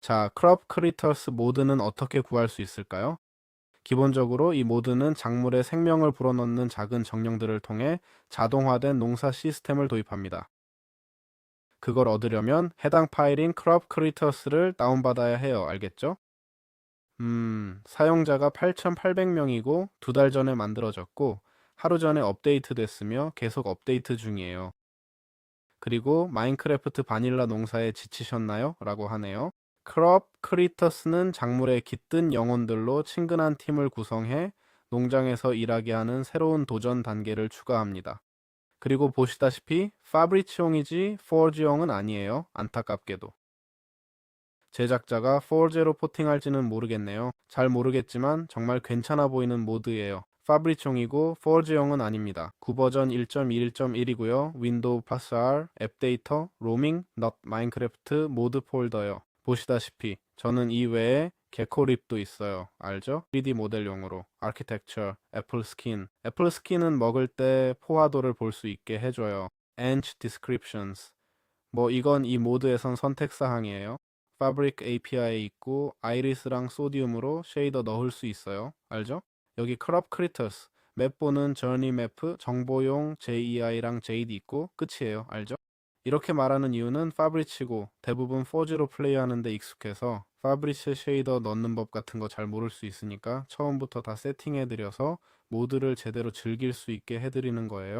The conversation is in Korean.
자, 크롭 크리터스 모드는 어떻게 구할 수 있을까요? 기본적으로 이 모드는 작물에 생명을 불어넣는 작은 정령들을 통해 자동화된 농사 시스템을 도입합니다. 그걸 얻으려면 해당 파일인 크롭 크리터스를 다운받아야 해요. 알겠죠? 음, 사용자가 8,800명이고 두 달 전에 만들어졌고 하루 전에 업데이트 됐으며 계속 업데이트 중이에요. 그리고 마인크래프트 바닐라 농사에 지치셨나요? 라고 하네요. 크롭 크리터스는 작물의 깃든 영혼들로 친근한 팀을 구성해 농장에서 일하게 하는 새로운 도전 단계를 추가합니다. 그리고 보시다시피 파브리치용이지 포르지용은 아니에요. 안타깝게도. 제작자가 포르제로 포팅할지는 모르겠네요. 잘 모르겠지만 정말 괜찮아 보이는 모드예요. 파브리총이고 포르제용은 아닙니다. 9버전 1.21.1이고요. 윈도우 파스 R, 앱 데이터, 로밍, 넛 마인크래프트 모드 폴더요. 보시다시피 저는 이 외에 개코립도 있어요. 알죠? 3D 모델용으로. 아키텍처, 애플 스킨. 애플 스킨은 먹을 때 포화도를 볼 수 있게 해줘요. Ench descriptions. 뭐 이건 이 모드에선 선택 사항이에요. 파브릭 API 있고 아이리스랑 소디움으로 쉐이더 넣을 수 있어요. 알죠? 여기 크롭 크리터스 맵 보는 저니 매프 정보용 JEI랑 JD 있고 끝이에요. 알죠? 이렇게 말하는 이유는 파브리치고 대부분 4G로 플레이하는 데 익숙해서 파브리치 쉐이더 넣는 법 같은 거 잘 모를 수 있으니까 처음부터 다 세팅해드려서 모드를 제대로 즐길 수 있게 해드리는 거예요.